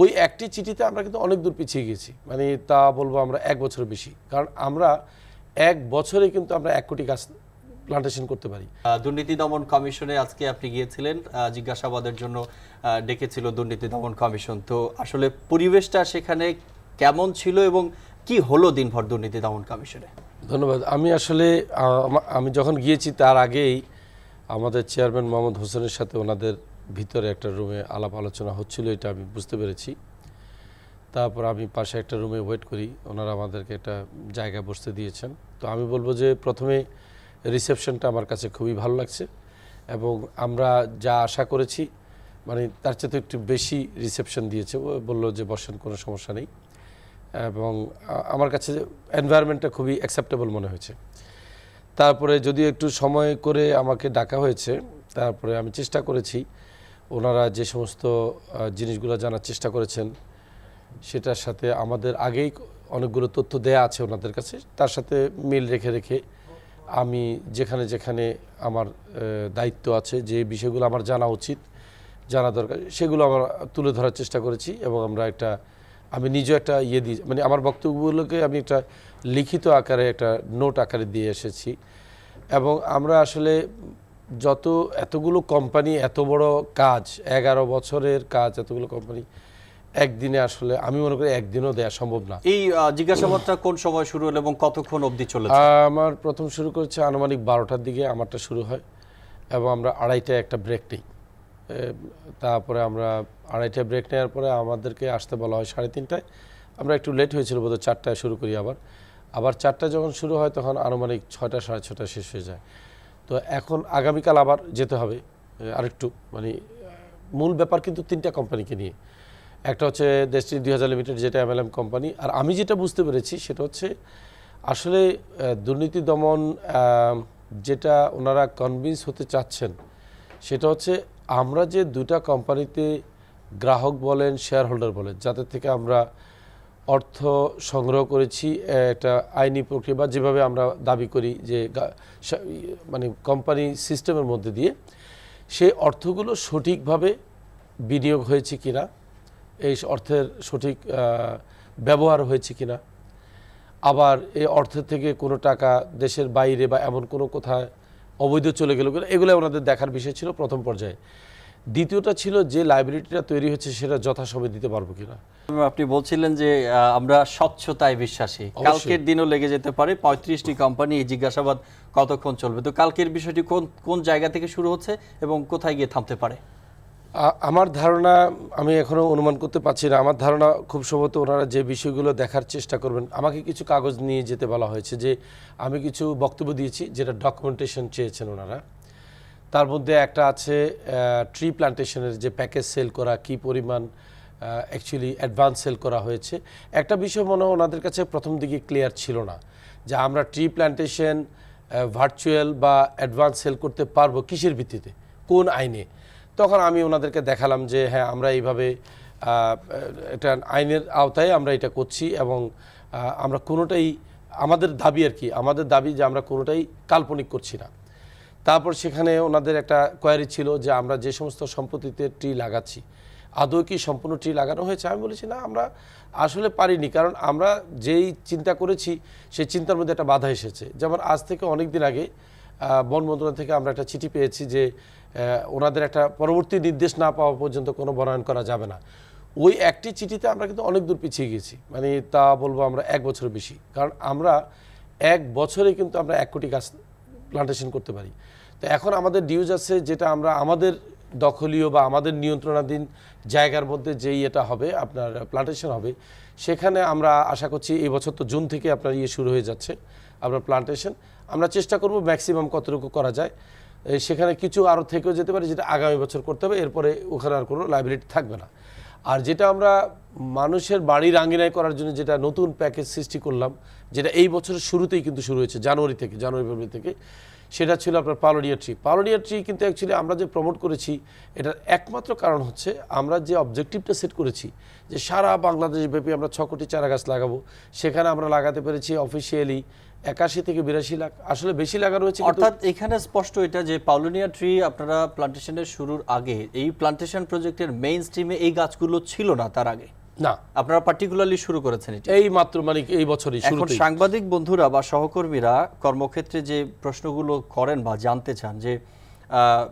ওই একটি চিঠিতে আমরা কিন্তু অনেক দূর পিছিয়ে গেছি। মানে তা বলব আমরা এক বছর বেশি। কারণ আমরা এক বছরে কিন্তু আমরা এক কোটি গাছ প্লান্টেশন করতে পারি। দুর্নীতি দমন কমিশনে আজকে আপনি গিয়েছিলেন জিজ্ঞাসাবাদের জন্য ডেকেছিল দুর্নীতি দমন কমিশন। তো আসলে পরিবেশটা সেখানে কেমন ছিল এবং কি হলো দিনভর দুর্নীতি দমন কমিশনে? ধন্যবাদ। আমি আসলে আমি যখন গিয়েছি তার আগেই আমাদের চেয়ারম্যান মোহাম্মদ হোসেনের সাথে ওনাদের ভিতরে একটা রুমে আলাপ আলোচনা হচ্ছিল, এটা আমি বুঝতে পেরেছি। তারপর আমি পাশে একটা রুমে ওয়েট করি, ওনারা আমাদেরকে একটা জায়গা বসতে দিয়েছেন। তো আমি বলব যে প্রথমে রিসেপশনটা আমার কাছে খুবই ভালো লাগছে এবং আমরা যা আশা করেছি মানে তার চেয়ে একটু বেশি রিসেপশন দিয়েছে বলল যে বসেন, কোনো সমস্যা নেই। এবং আমার কাছে এনভায়রনমেন্টটা খুবই অ্যাকসেপ্টেবল মনে হয়েছে। তারপরে যদি একটু সময় করে আমাকে ডাকা হয়েছে, তারপরে আমি চেষ্টা করেছি ওনারা যে সমস্ত জিনিসগুলো জানার চেষ্টা করেছেন, সেটার সাথে আমাদের আগেই অনেকগুলো তথ্য দেয়া আছে ওনাদের কাছে, তার সাথে মিল রেখে রেখে আমি যেখানে যেখানে আমার দায়িত্ব আছে, যে বিষয়গুলো আমার জানা উচিত, জানা দরকার, সেগুলো আমরা তুলে ধরার চেষ্টা করেছি এবং আমরা একটা, আমি নিজেও একটা ইয়ে দিই মানে আমার বক্তব্যগুলোকে আমি একটা লিখিত আকারে, একটা নোট আকারে দিয়ে এসেছি। এবং আমরা আসলে যত এতগুলো কোম্পানি এত বড় কাজ এগারো বছরের কাজ এতগুলো কোম্পানি একদিনে আসলে আমি মনে করি একদিনও দেওয়া সম্ভব না। এই জিজ্ঞাসাবাদটা কোন সময় শুরু হলো এবং কতক্ষণ অবধি চলে আমার প্রথম শুরু করেছে আনুমানিক বারোটার দিকে আমারটা শুরু হয় এবং আমরা আড়াইটায় একটা ব্রেক নিই। তারপরে আমরা আড়াইটায় ব্রেক নেওয়ার পরে আমাদেরকে আসতে বলা হয় সাড়ে তিনটায়। আমরা একটু লেট হয়েছিল বোধহয় চারটায় শুরু করি আবার। আবার চারটায় যখন শুরু হয় তখন আনুমানিক ছয়টা সাড়ে ছটা শেষ হয়ে যায়। তো এখন আগামীকাল আবার যেতে হবে আরেকটু মানে মূল ব্যাপার কিন্তু তিনটা কোম্পানিকে নিয়ে। একটা হচ্ছে দেশটি দুই হাজার লিমিটেড যেটা এমএলএম কোম্পানি, আর আমি যেটা বুঝতে পেরেছি সেটা হচ্ছে আসলে দুর্নীতি দমন যেটা ওনারা কনভিন্স হতে চাচ্ছেন, সেটা হচ্ছে আমরা যে দুটা কোম্পানিতে গ্রাহক বলেন শেয়ার হোল্ডার বলেন, যাদের থেকে আমরা অর্থ সংগ্রহ করেছি একটা আইনি প্রক্রিয়া বা যেভাবে আমরা দাবি করি যে মানে কোম্পানি সিস্টেমের মধ্যে দিয়ে, সেই অর্থগুলো সঠিকভাবে বিনিয়োগ হয়েছে কিনা, এই অর্থের সঠিক ব্যবহার হয়েছে কিনা, আবার এই অর্থের থেকে কোনো টাকা দেশের বাইরে বা এমন কোনো কোথায় অবৈধ চলে গেল কিনা এগুলো ওনাদের দেখার বিষয় ছিল প্রথম পর্যায়ে। দ্বিতীয়টা ছিল যে লাইব্রেরিটা তৈরি হচ্ছে সেটা যথাসময়ে দিতে পারব কিনা। আপনি বলছিলেন যে আমরা স্বচ্ছতায় বিশ্বাসী। কালকের দিনও লেগে যেতে পারে পঁয়ত্রিশটি কোম্পানি এই জিজ্ঞাসাবাদ কতক্ষণ চলবে? তো কালকের বিষয়টি কোন কোন জায়গা থেকে শুরু হচ্ছে এবং কোথায় গিয়ে থামতে পারে? আমার ধারণা আমি এখনও অনুমান করতে পারছি না। আমার ধারণা খুব সম্ভবত ওনারা যে বিষয়গুলো দেখার চেষ্টা করবেন আমাকে কিছু কাগজ নিয়ে যেতে বলা হয়েছে যে আমি কিছু বক্তব্য দিয়েছি যেটা ডকুমেন্টেশন চেয়েছেন ওনারা। তার মধ্যে একটা আছে ট্রি প্লান্টেশনের যে প্যাকেজ সেল করা, কি পরিমাণ অ্যাকচুয়ালি অ্যাডভান্স সেল করা হয়েছে। একটা বিষয় মনে হয় ওনাদের কাছে প্রথম দিকে ক্লিয়ার ছিল না, যে আমরা ট্রি প্লান্টেশন ভার্চুয়াল বা অ্যাডভান্স সেল করতে পারব কিসের ভিত্তিতে, কোন আইনে? তখন আমি ওনাদেরকে দেখালাম যে হ্যাঁ আমরা এইভাবে এটা আইনের আওতায় আমরা এটা করছি এবং আমরা কোনোটাই, আমাদের দাবি আর কি, আমাদের দাবি যে আমরা কোনোটাই কাল্পনিক করছি না। তারপর সেখানে ওনাদের একটা কোয়ারি ছিল যে আমরা যে সমস্ত সম্পত্তিতে ট্রি লাগাচ্ছি, আদৌ কি সম্পূর্ণ ট্রি লাগানো হয়েছে? আমি বলেছি, না, আমরা আসলে পারিনি। কারণ আমরা যেই চিন্তা করেছি, সেই চিন্তার মধ্যে একটা বাধা এসেছে। যেমন আজ থেকে অনেক দিন আগে বন মন্ত্রণালয় থেকে আমরা একটা চিঠি পেয়েছি যে ওনাদের একটা পরবর্তী নির্দেশ না পাওয়া পর্যন্ত কোনো বনায়ন করা যাবে না। ওই একটি চিঠিতে আমরা কিন্তু অনেক দূর পিছিয়ে গেছি। মানে তা বলব আমরা এক বছর বেশি। কারণ আমরা এক বছরে কিন্তু আমরা এক কোটি গাছ প্লান্টেশন করতে পারি। তো এখন আমাদের ডিউজ আছে যেটা আমরা আমাদের দখলীয় বা আমাদের নিয়ন্ত্রণাধীন জায়গার মধ্যে যেই এটা হবে, আপনার প্লান্টেশন হবে, সেখানে আমরা আশা করছি এই বছর তো জুন থেকে আপনার ইয়ে শুরু হয়ে যাচ্ছে, আপনার প্লান্টেশন আমরা চেষ্টা করব ম্যাক্সিমাম কতটুকু করা যায়। সেখানে কিছু আরও থেকেও যেতে পারে যেটা আগামী বছর করতে হবে, এরপরে ওখানে আর কোনো লাইবিলিটি থাকবে না। আর যেটা আমরা মানুষের বাড়ির আঙ্গিনায় করার জন্য যেটা নতুন প্যাকেজ সৃষ্টি করলাম, যেটা এই বছরের শুরুতেই কিন্তু শুরু হয়েছে, জানুয়ারি থেকে, জানুয়ারি, ফেব্রুয়ারি থেকে, সেটা ছিল আপনার পালোডিয়া ট্রি পালোডিয়া ট্রি কিন্তু অ্যাকচুয়ালি আমরা যে প্রমোট করেছি, এটার একমাত্র কারণ হচ্ছে আমরা যে অবজেক্টিভটা সেট করেছি, যে সারা বাংলাদেশ ব্যাপী আমরা ছ কোটি চারা গাছ লাগাবো, সেখানে আমরা লাগাতে পেরেছি অফিসিয়ালি একাশি থেকে বিরাশি লাখ। আসলে বেশি লাগা রয়েছে অর্থাৎ এখানে স্পষ্ট এটা যে পাউলিনিয়া ট্রি আপনারা প্লান্টেশনের শুরুর আগে এই প্লান্টেশন প্রজেক্টের মেইন স্ট্রিমে এই গাছগুলো ছিল না তার আগে? না। আপনারা পার্টিকুলারলি শুরু করেছেন এটা। এই মাত্র মানে এই বছরই এখন সাংবাদিক বন্ধুরা বা সহকর্মীরা কর্মক্ষেত্রে যে প্রশ্নগুলো করেন বা জানতে চান যে আহ,